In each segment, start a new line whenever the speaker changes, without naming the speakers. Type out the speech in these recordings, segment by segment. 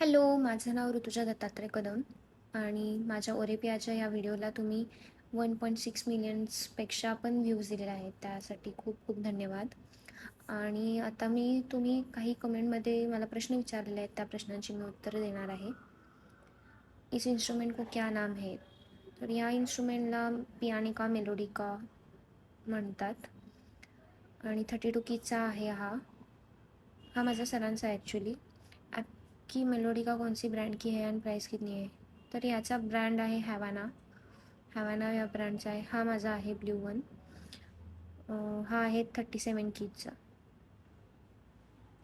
Hello माझं नाव ऋतुजा दत्तात्रय कदम आणि माझ्या ओरेपियाच्या या व्हिडिओला तुम्ही वन पॉईंट सिक्स मिलियन्सपेक्षा पण व्ह्यूज दिलेले आहेत. त्यासाठी खूप खूप धन्यवाद. आणि आता मी तुम्ही काही कमेंटमध्ये मला प्रश्न विचारलेले आहेत त्या प्रश्नांची मी उत्तरं देणार आहे. इस इन्स्ट्रुमेंट को क्या नाम है? तर या इन्स्ट्रुमेंटला पियानिका मेलोडिका म्हणतात. आणि थर्टी टू कीचा आहे हा. हा माझा सरांचा ॲक्च्युली की मेलोडिका कौन ब्रँड की आहे आणि प्राईस कितनी आहे? तर याचा ब्रँड आहे हॅवाना हॅवाना या ब्रँडचा आहे. हा माझा आहे ब्ल्यू वन हा आहे thirty seven कीजचा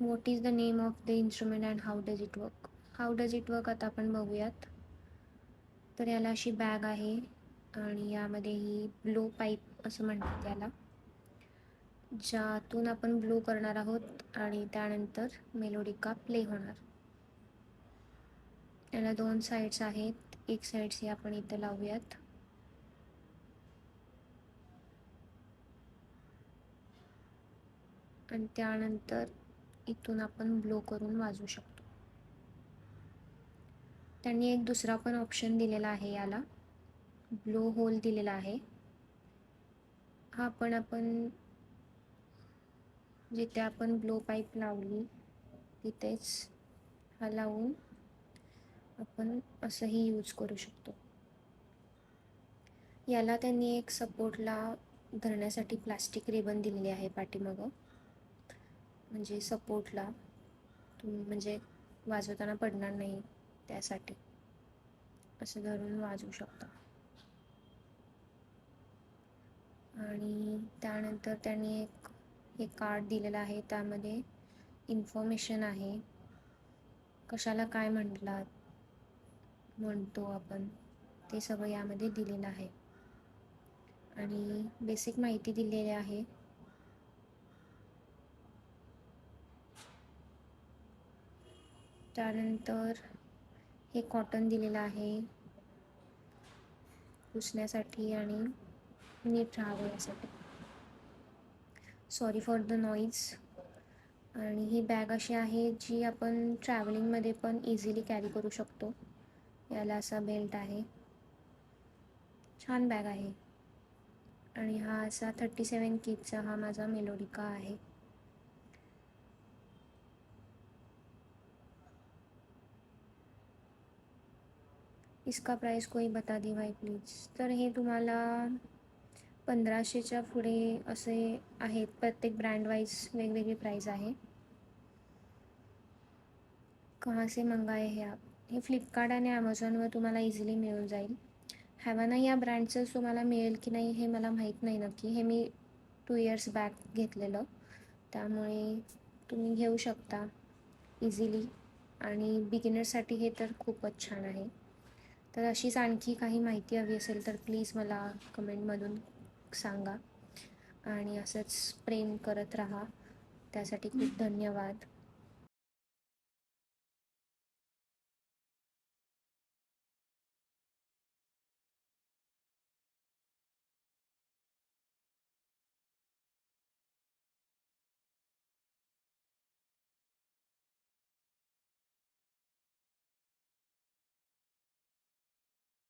what is the name of the instrument and how does it work how does it work आता आपण बघूयात. तर याला अशी बॅग आहे आणि यामध्ये ही ब्लो पाईप असं म्हणतात याला. ज्यातून आपण ब्लो करणार आहोत आणि त्यानंतर मेलोडिका प्ले होणार. याला दोन साईड्स आहेत. एक साईड्स हे आपण इथं लावूयात. आणि त्यानंतर इथून आपण ब्लो करून वाजू शकतो. त्यांनी एक दुसरा पण ऑप्शन दिलेला आहे याला. ब्लो होल दिलेला आहे. हा पण आपण जिथे आपण ब्लो पाईप लावली तिथेच हा लावून आपण असंही यूज करू शकतो. याला त्यांनी एक सपोर्टला धरण्यासाठी प्लास्टिक रिबन दिलेली आहे पाठीमागं. म्हणजे सपोर्टला. तुम्ही म्हणजे वाजवताना पडणार नाही त्यासाठी. असं धरून वाजवू शकता. आणि त्यानंतर त्यांनी एक हे कार्ड दिलेलं आहे. त्यामध्ये इन्फॉर्मेशन आहे. कशाला काय म्हटलात? म्हणतो आपण. ते सगळं यामध्ये दिलेलं आहे. आणि बेसिक माहिती दिलेली आहे. त्यानंतर हे कॉटन दिलेलं आहे. पुसण्यासाठी आणि नीट राहावं यासाठी सॉरी फॉर द नॉईज आणि ही बॅग अशी आहे जी आपण ट्रॅव्हलिंगमध्ये पण इझिली कॅरी करू शकतो. याला असा बेल्ट आहे. छान बॅग आहे. आणि हा असा थर्टी सेवन किटचा हा माझा मेलोडिका आहे. इसका प्राइस कोई बता दे भाई प्लीज तर हे तुम्हाला पंधराशेच्या पुढे असे आहेत. प्रत्येक ब्रँड वाईज वेगवेगळी प्राईज आहे. कहाँ से मंगाए हे आप? हे फ्लिपकार्ट आणि ॲमेझॉनवर तुम्हाला इझिली मिळून जाईल. हॅवाना या ब्रँडचं तुम्हाला मिळेल की नाही हे मला माहीत नाही नक्की. हे मी टू इयर्स बॅक घेतलेलं. त्यामुळे तुम्ही घेऊ शकता इझिली आणि बिगिनरसाठी हे तर खूपच छान आहे. तर अशीच आणखी काही माहिती हवी असेल तर प्लीज मला कमेंटमधून सांगा. आणि असंच प्रेम करत राहा. त्यासाठी खूप धन्यवाद.